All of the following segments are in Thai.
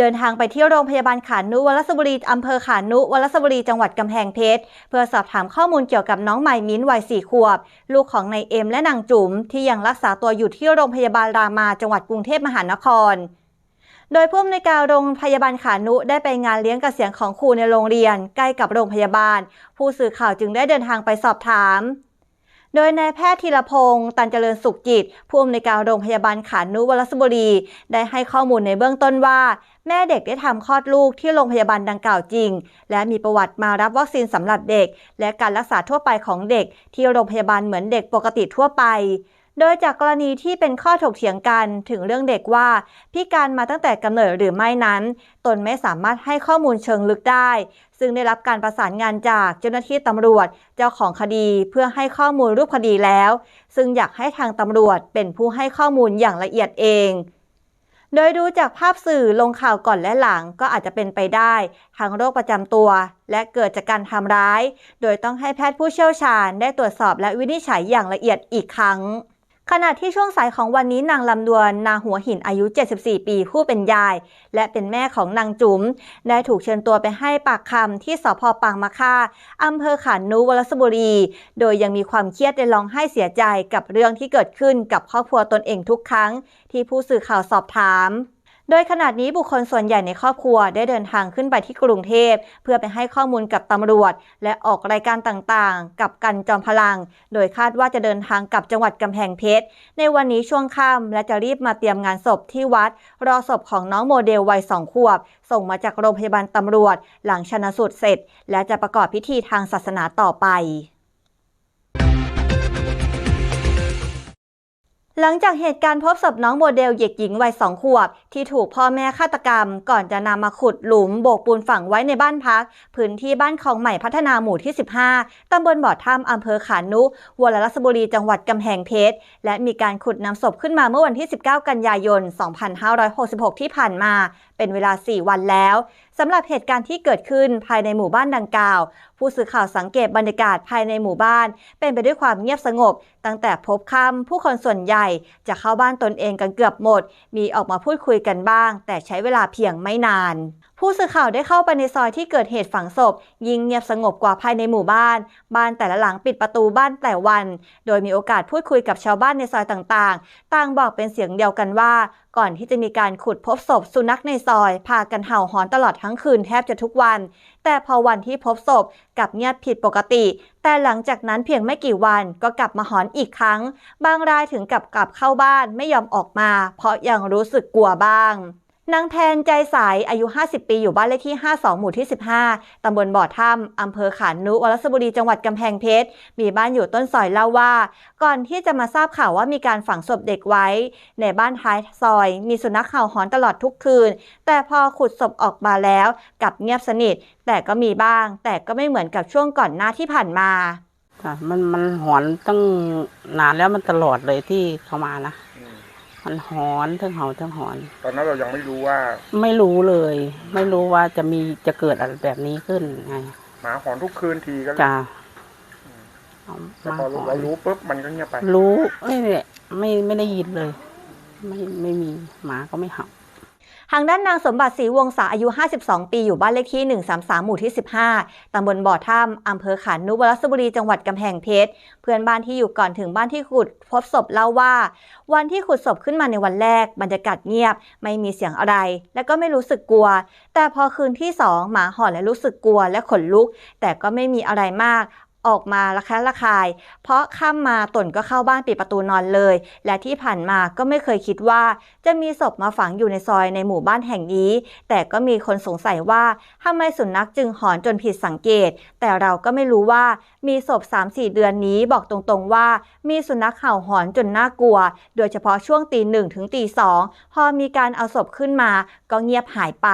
เดินทางไปที่โรงพยาบาลขานุวัลสบุรีอำเภอขานุวัลสบุรีจังหวัดกำแพงเพชร เพื่อสอบถามข้อมูลเกี่ยวกับน้องใหม่มิ้นวัยสี่ขวบ ลูกของนายเอ็มและนางจุ๋มที่ยังรักษาตัวอยู่ที่โรงพยาบาลรามาจังหวัดกรุงเทพมหานครโดยผู้อำนวยการโรงพยาบาลขานุได้ไปงานเลี้ยงเกษียณของครูในโรงเรียน ใกล้กับโรงพยาบาล ผู้สื่อข่าวจึงได้เดินทางไปสอบถาม โดยนายแพทย์ธีรพงศ์ตันเจริญสุขจิต ผู้อำนวยการโรงพยาบาลขานุวรสบุรี ได้ให้ข้อมูลในเบื้องต้นว่า แม่เด็กได้ทำคลอดลูกที่โรงพยาบาลดังกล่าวจริง และมีประวัติมารับวัคซีนสำหรับเด็ก และการรักษาทั่วไปของเด็ก ที่โรงพยาบาลเหมือนเด็กปกติทั่วไป โดยจากกรณีที่เป็นข้อถกเถียงกันถึงเรื่องเด็กว่า พิการมาตั้งแต่กำเนิดหรือไม่นั้น ตนไม่สามารถให้ข้อมูลเชิงลึกได้ ซึ่งได้รับการประสานงานจากเจ้าหน้าที่ตำรวจเจ้าของคดีเพื่อให้ข้อมูลรูปคดีแล้ว ซึ่งอยากให้ทางตำรวจเป็นผู้ให้ข้อมูลอย่างละเอียดเองโดยดูจากภาพสื่อลงข่าวก่อนและหลังก็อาจจะเป็นไปได้ทั้งโรคประจำตัว และเกิดจากการทำร้าย โดยต้องให้แพทย์ผู้เชี่ยวชาญได้ตรวจสอบและวินิจฉัยอย่างละเอียดอีกครั้ง ขณะที่ช่วงสายของวันนี้นางลำดวนนาหัวหินอายุ 74 ปีผู้เป็นยาย และเป็นแม่ของนางจุ๋ม ได้ถูกเชิญตัวไปให้ปากคำที่สพปางมะค่าอำเภอขานุวรสบุรี โดยยังมีความเครียดและร้องไห้เสียใจกับเรื่องที่เกิดขึ้นกับครอบครัวตนเองทุกครั้ง ที่ผู้สื่อข่าวสอบถาม โดยขณะนี้บุคคลส่วนใหญ่ในครอบครัวได้เดินทางขึ้นไปที่กรุงเทพ เพื่อไปให้ข้อมูลกับตำรวจ และออกรายการต่างๆ กับกันจอมพลัง โดยคาดว่าจะเดินทางกลับจังหวัดกำแพงเพชร ในวันนี้ช่วงค่ำและจะรีบมาเตรียมงานศพที่วัด รอศพของน้องโมเดลวัยสองขวบ ส่งมาจากโรงพยาบาลตำรวจ หลังชนะสูตรเสร็จ และจะประกอบพิธีทางศาสนาต่อไป หลังจากเหตุการณ์พบศพน้องโมเดลเด็กหญิงวัยสองขวบ ที่ถูกพ่อแม่ฆาตกรรม ก่อนจะนำมาขุดหลุมโบกปูนฝังไว้ในบ้านพัก พื้นที่บ้านคลองใหม่พัฒนาหมู่ที่ 15 ตำบลบ่อถ้ำอำเภอขานุวรรสบุรีจังหวัดกำแพงเพชร และมีการขุดนำศพขึ้นมาเมื่อวันที่ 19 กันยายน 2566 ที่ผ่านมา เป็นเวลา 4 วันแล้วสำหรับเหตุการณ์ที่เกิดขึ้นภายในหมู่บ้านดังกล่าว ผู้สื่อข่าวสังเกตบรรยากาศภายในหมู่บ้าน เป็นไปด้วยความเงียบสงบ ตั้งแต่พบค่ำผู้คนส่วนใหญ่จะเข้าบ้านตนเองกันเกือบหมด มีออกมาพูดคุยกันบ้าง แต่ใช้เวลาเพียงไม่นาน ผู้สื่อข่าวได้เข้าไปในซอยที่เกิดเหตุฝังศพ ยิงเงียบสงบกว่าภายในหมู่บ้าน บ้านแต่ละหลังปิดประตูบ้านแต่วัน โดยมีโอกาสพูดคุยกับชาวบ้านในซอยต่างๆ ต่างบอกเป็นเสียงเดียวกันว่า ก่อนที่จะมีการขุดพบศพสุนัขในซอย พากันเห่าหอนตลอดทั้งคืนแทบจะทุกวัน แต่พอวันที่พบศพกลับเงียบผิดปกติ แต่หลังจากนั้นเพียงไม่กี่วันก็กลับมาหอนอีกครั้ง บางรายถึงกับกลับเข้าบ้านไม่ยอมออกมา เพราะยังรู้สึกกลัวบ้าง นางแพนใจใสอายุ 50 ปีอยู่บ้านเลขที่ 52 หมู่ที่ 15 ตำบลบ่อถ้ำอำเภอขานุวรสบุรีจังหวัดกำแพงเพชร มีบ้านอยู่ต้นซอยเล่าว่า ก่อนที่จะมาทราบข่าวว่ามีการฝังศพเด็กไว้ ในบ้านท้ายซอย มีสุนัขเห่าหอนตลอดทุกคืน แต่พอขุดศพออกมาแล้วกลับเงียบสนิท แต่ก็มีบ้าง แต่ก็ไม่เหมือนกับช่วงก่อนหน้าที่ผ่านมาค่ะมันมันหอนตั้งนานแล้วมันตลอดเลยที่เขามานะ มมันหอนทั้งเห่าทั้งหอน ตอนนั้นเรายังไม่รู้ว่า ไม่รู้เลย ไม่รู้ว่าจะมีจะเกิดอะไรแบบนี้ขึ้นไงหมาหอนทุกคืนทีก็จ้าเอาแต่มาพอหอเรานรู้ปุ๊บมันก็เงียบไป รู้เอ้ยเนี่ยไม่ไม่ได้ยินเลย ไม่ไม่มีหมาก็ไม่เห่า ทางด้านนางสมบัติศรีวงศาอายุ 52 ปี อยู่บ้านเลขที่ 133 หมู่ที่ 15 ตำบลบ่อถ้ำอำเภอขานุวรสบุรี จังหวัดกำแพงเพชร เพื่อนบ้านที่อยู่ก่อนถึงบ้านที่ขุด พบศพเล่าว่า วันที่ขุดศพขึ้นมาในวันแรก บรรยากาศเงียบ ไม่มีเสียงอะไร และก็ไม่รู้สึกกลัว แต่พอคืนที่สองหมาหอนและรู้สึกกลัวและขนลุก แต่ก็ไม่มีอะไรมาก ออกมาละคะระคาย เพราะค่ำมาตนก็เข้าบ้านปิดประตูนอนเลย และที่ผ่านมาก็ไม่เคยคิดว่า จะมีศพมาฝังอยู่ในซอยในหมู่บ้านแห่งนี้ แต่ก็มีคนสงสัยว่าทำไมสุนัขจึงหอนจนผิดสังเกต แต่เราก็ไม่รู้ว่ามีศพ 3-4 เดือนนี้บอกตรงๆว่า มีสุนัขเห่าหอนจนน่ากลัว โดยเฉพาะช่วงตีหนึ่งถึงตีสองพอมีการเอาศพขึ้นมา ก็เงียบหายไป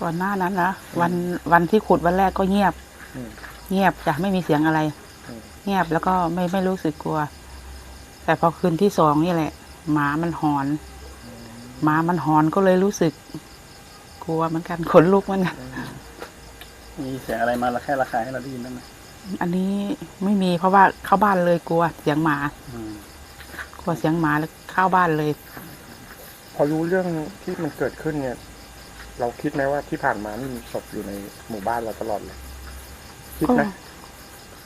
ก่อนหน้านั้นนะวันวันที่ขุดวันแรกก็เงียบอืม เงียบจ้ะไม่มีเสียงอะไรอืมเงียบแล้วก็ไม่ไม่รู้สึกกลัว แต่พอคืนที่สองนี่แหละ หมามันหอนหมามันหอนก็เลยรู้สึก กลัวเหมือนกันขนลุกเหมือนกันมีเสียงอะไรมาระแค่ระคายให้เราได้ยินบ้างไหมอันนี้ไม่มีเพราะว่าเข้าบ้านเลยกลัวเสียงหมาอืมกลัวเสียงหมาแล้วเข้าบ้านเลย พอรู้เรื่องที่มันเกิดขึ้นเนี่ย เราคิดไหมว่าที่ผ่านมานี่มีศพอยู่ในหมู่บ้านเราตลอดเลย คิดก็ไหม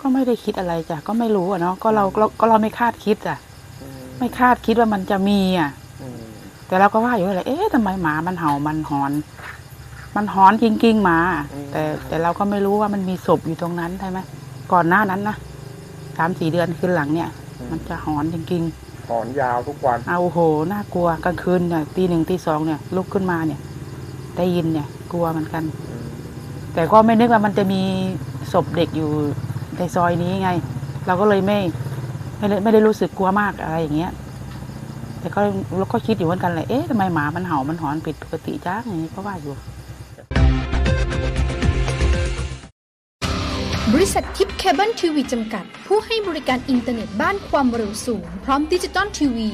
ก็ไม่ได้คิดอะไรจ้ะก็ไม่รู้อะเนาะก็เราก็ก็เราไม่คาดคิดอะอืมไม่คาดคิดว่ามันจะมีอะอืมแต่เราก็ว่าอยู่เลยเอ๊ะทำไมหมามันเห่ามันหอน มันหอนจริงๆหมาแต่แต่เราก็ไม่รู้ว่ามันมีศพอยู่ตรงนั้นใช่ไหมก่อนหน้านั้นนะสามสี่เดือนขึ้นหลังเนี่ย มันจะหอนจริงหอนยาวทุกวันๆเอาโอ้โหน่ากลัวกลางคืนเนี่ยตีหนึ่งตีสองเนี่ยลุกขึ้นมาเนี่ย ได้ยินเนี่ย กลัวเหมือนกันอืมแต่ก็ไม่นึกว่ามันจะมี ศพเด็กอยู่ในซอยนี้ไง เราก็เลยไม่ไม่ได้ไม่ได้รู้สึกกลัวมากอะไรอย่างเงี้ย แต่ก็เราก็คิดอยู่เหมือนกันเลยเอ๊ะทำไมหมามันเห่ามันหอนผิดปกติจ้าอย่างนี้ก็ว่าอยู่ บริษัททิปเคเบิลทีวีจำกัด ผู้ให้บริการอินเทอร์เน็ตบ้านความเร็วสูง พร้อมดิจิตอลทีวี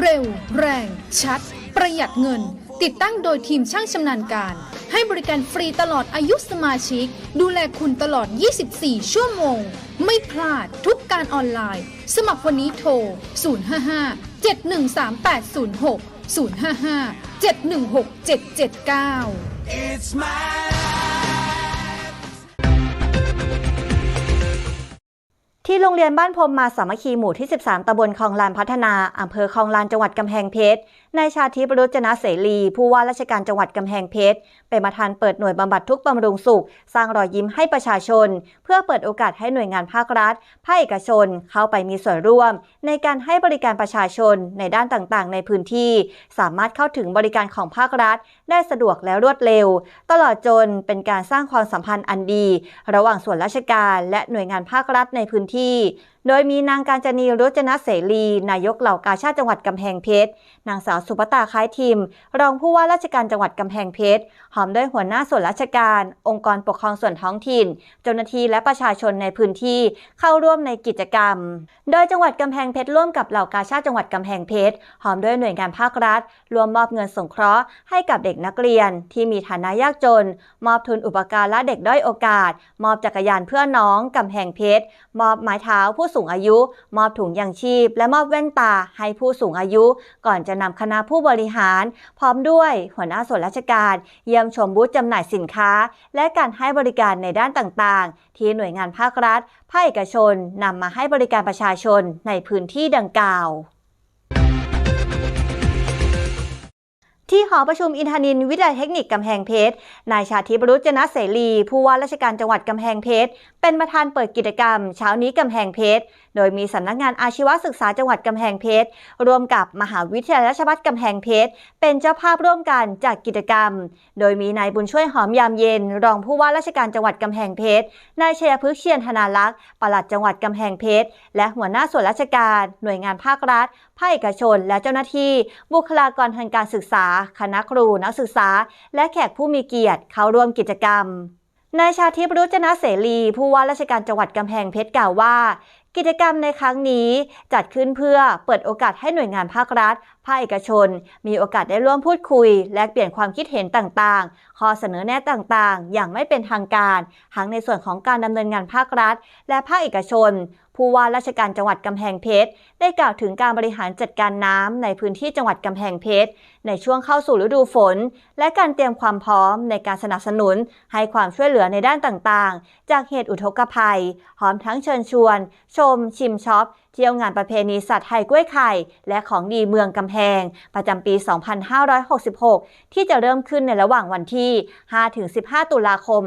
เร็ว แรง ชัด ประหยัดเงิน ติดตั้งโดยทีมช่างชำนาญการ ให้บริการฟรีตลอดอายุสมาชิก ดูแลคุณตลอด 24 ชั่วโมง ไม่พลาดทุกการออนไลน์ สมัครวันนี้โทร 055 713 806 055 716 779ที่โรงเรียนบ้านพรมมาสามัคคีหมู่ที่ 13 ตำบลคลองลานพัฒนา อำเภอคลองลานจังหวัดกำแพงเพชร นายชาทิพรุจนะเสรี ผู้ว่าราชการจังหวัดกำแพงเพชร เป็นประธานเปิดหน่วยบำบัดทุกบำรุงสุข สร้างรอยยิ้มให้ประชาชน เพื่อเปิดโอกาสให้หน่วยงานภาครัฐ ภาคเอกชน เข้าไปมีส่วนร่วม ในการให้บริการประชาชนในด้านต่างๆ ในพื้นที่ สามารถเข้าถึงบริการของภาครัฐ ได้สะดวกและรวดเร็ว ตลอดจนเป็นการสร้างความสัมพันธ์อันดี ระหว่างส่วนราชการและหน่วยงานภาครัฐในพื้นที่โดยมีนางการจนีรุจนะเสรี นายกเหล่ากาชาติจังหวัดกำแพงเพชร นางสาวสุปตาคล้ายทิม รองผู้ว่าราชการจังหวัดกำแพงเพชรหอมด้วยหัวหน้าส่วนราชการ องค์กรปกครองส่วนท้องถิ่น เจ้าหน้าที่และประชาชนในพื้นที่เข้าร่วมในกิจกรรม โดยจังหวัดกำแพงเพชรร่วมกับเหล่ากาชาติจังหวัดกำแพงเพชรหอมด้วยหน่วยงานภาครัฐ รวมมอบเงินสงเคราะห์ให้กับเด็กนักเรียน ที่มีฐานะยากจน มอบทุนอุปการะเด็กด้อยโอกาส มอบจักรยานเพื่อน้องกำแพงเพชรมอบไม้เท้าผู้สูงอายุ มอบถุงยางชีพ และมอบแว่นตาให้ผู้สูงอายุ ก่อนจะนำคณะผู้บริหาร พร้อมด้วยหัวหน้าส่วนราชการ เยี่ยมชมบูธจำหน่ายสินค้า และการให้บริการในด้านต่างๆ ที่หน่วยงานภาครัฐ ภาคเอกชนนำมาให้บริการประชาชนในพื้นที่ดังกล่าวที่หอประชุมอินทนินวิทยาเทคนิคกำแพงเพชร นายชาทิพรุจนะเสรี ผู้ว่าราชการจังหวัดกำแพงเพชร เป็นประธานเปิดกิจกรรม เช้านี้กำแพงเพชรโดยมีสำนักงานอาชีวศึกษาจังหวัดกำแพงเพชรร่วมกับมหาวิทยาลัยราชภัฏกำแพงเพชรเป็นเจ้าภาพร่วมกันจัดกิจกรรม โดยมีนายบุญช่วยหอมยามเย็น รองผู้ว่าราชการจังหวัดกำแพงเพชรนายชัยพฤกษ์เชียนธนาลักษ์ปลัดจังหวัดกำแพงเพชรและหัวหน้าส่วนราชการ หน่วยงานภาครัฐภาคเอกชน และเจ้าหน้าที่บุคลากรทางการศึกษา คณะครูนักศึกษา และแขกผู้มีเกียรติเข้าร่วมกิจกรรมนายชาทิพย์รุจนะเสรี ผู้ว่าราชการจังหวัดกำแพงเพชรกล่าวว่า กิจกรรมในครั้งนี้จัดขึ้นเพื่อเปิดโอกาสให้หน่วยงานภาครัฐ ภาคเอกชน มีโอกาสได้ร่วมพูดคุย และเปลี่ยนความคิดเห็นต่างๆ ข้อเสนอแนะต่างๆ อย่างไม่เป็นทางการ ทั้งในส่วนของการดำเนินงานภาครัฐ และภาคเอกชน ผู้ว่าราชการจังหวัดกำแพงเพชร ได้กล่าวถึงการบริหารจัดการน้ำในพื้นที่จังหวัดกำแพงเพชรในช่วงเข้าสู่ฤดูฝน และการเตรียมความพร้อมในการสนับสนุนให้ความช่วยเหลือในด้านต่างๆ จากเหตุอุทกภัยพร้อมทั้งเชิญชวน ชม ชิมช็อป เที่ยวงานประเพณีสัตว์ไทยกล้วยไข่ และของดีเมืองกำแพง ประจำปี 2566 ที่จะเริ่มขึ้นในระหว่างวันที่ 5-15 ตุลาคม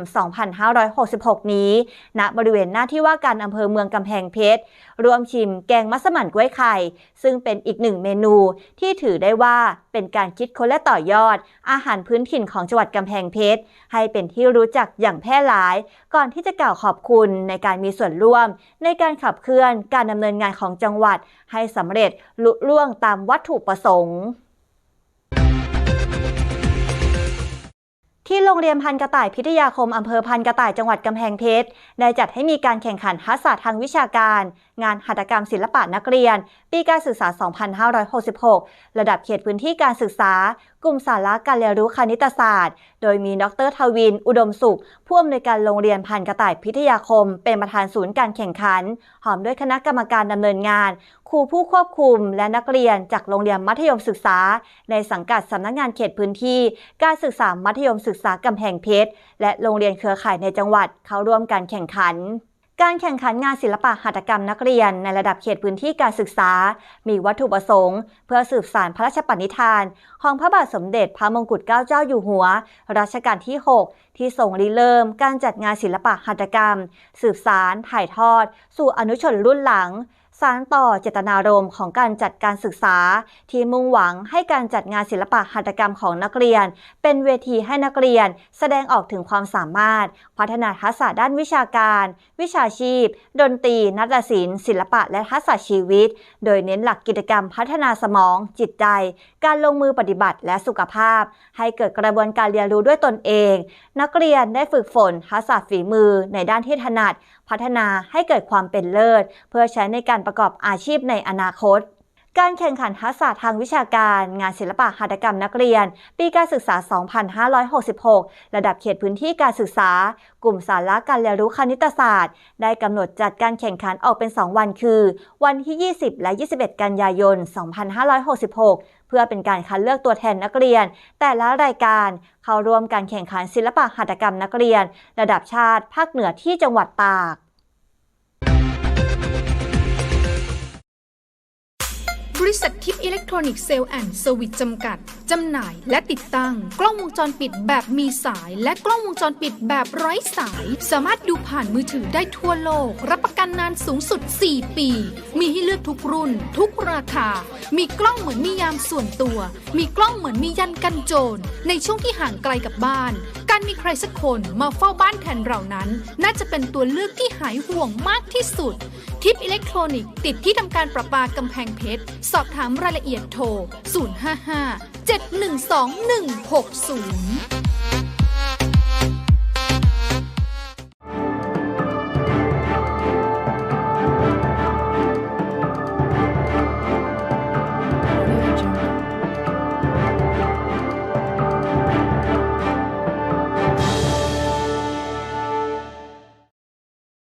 2566 นี้ ณ บริเวณหน้าที่ว่าการอำเภอเมืองกำแพงเพชรรวมชิมแกงมัสมั่นกล้วยไข่ ซึ่งเป็นอีกหนึ่งเมนูที่ถือได้ว่าเป็นการคิดค้นและต่อยอด อาหารพื้นถิ่นของจังหวัดกำแพงเพชร ให้เป็นที่รู้จักอย่างแพร่หลาย ก่อนที่จะกล่าวขอบคุณในการมีส่วนร่วม ในการขับเคลื่อนการดำเนินงานของจังหวัด ให้สำเร็จลุล่วงตามวัตถุประสงค์ ที่โรงเรียนพันกระต่ายพิทยาคม อำเภอพันกระต่ายจังหวัดกำแพงเพชร ได้จัดให้มีการแข่งขันทักษะทางวิชาการ งานหัตถกรรมศิลปะนักเรียน ปีการศึกษา 2566 ระดับเขตพื้นที่การศึกษา กลุ่มสาระการเรียนรู้คณิตศาสตร์ โดยมีดรทวิน อุดมสุข ผู้อำนวยการโรงเรียนพันกระต่ายพิทยาคม เป็นประธานศูนย์การแข่งขันหอมด้วยคณะกรรมการดำเนินงาน ครูผู้ควบคุม และนักเรียนจากโรงเรียนมัธยมศึกษา ในสังกัดสำนักงานเขตพื้นที่ การศึกษามัธยมศึกษากำแพงเพชรและโรงเรียนเครือข่ายในจังหวัดเข้าร่วมการแข่งขัน การแข่งขันงานศิลปะหัตถกรรมนักเรียนในระดับเขตพื้นที่การศึกษา มีวัตถุประสงค์ เพื่อสืบสานพระราชปณิธาน ของพระบาทสมเด็จพระมงกุฎเกล้าเจ้าอยู่หัว รัชกาลที่ 6 ที่ทรงริเริ่ม การจัดงานศิลปะหัตถกรรม สืบสานถ่ายทอด สู่อนุชนรุ่นหลัง สารต่อเจตนารมณ์ของการจัดการศึกษา ที่มุ่งหวังให้การจัดงานศิลปะหัตถกรรมของนักเรียน เป็นเวทีให้นักเรียน แสดงออกถึงความสามารถ พัฒนาทักษะด้านวิชาการ วิชาชีพ ดนตรีนาฏศิลป์ศิลปะและทักษะชีวิต โดยเน้นหลักกิจกรรมพัฒนาสมอง จิตใจ การลงมือปฏิบัติและสุขภาพ ให้เกิดกระบวนการเรียนรู้ด้วยตนเอง นักเรียนได้ฝึกฝนทักษะฝีมือในด้านที่ถนัดพัฒนาให้เกิดความเป็นเลิศ เพื่อใช้ในการประกอบอาชีพในอนาคตการแข่งขันทักษะทางวิชาการ งานศิลปะหัตถกรรมนักเรียน ปีการศึกษา 2566 ระดับเขตพื้นที่การศึกษา กลุ่มสาระการเรียนรู้คณิตศาสตร์ ได้กำหนดจัดการแข่งขันออกเป็น 2 วันคือ วันที่ 20 และ 21 กันยายน 2566 พื่อเป็นการคัดเลือกตัวแทนนักเรียน แต่ละรายการเข้าร่วมการแข่งขันศิลปะหัตถกรรมนักเรียน ระดับชาติภาคเหนือที่จังหวัดตาก ริษัททิพย์อิเล็กทรอนิกส์เซลล์แอนด์เซอร์วิสจำกัด จำหน่ายและติดตั้ง กล้องวงจรปิดแบบมีสาย และกล้องวงจรปิดแบบไร้สาย สามารถดูผ่านมือถือได้ทั่วโลก รับประกันนานสูงสุด 4 ปี มีให้เลือกทุกรุ่น ทุกราคา มีกล้องเหมือนมียามส่วนตัว มีกล้องเหมือนมียันกันโจรในช่วงที่ห่างไกลกับบ้าน การมีใครสักคนมาเฝ้าบ้านแทนเรานั้น น่าจะเป็นตัวเลือกที่หายห่วงมากที่สุด ทิปอิเล็กทรอนิกส์ติดที่ทำการประปากำแพงเพชร สอบถามรายละเอียดโทร 055 712 160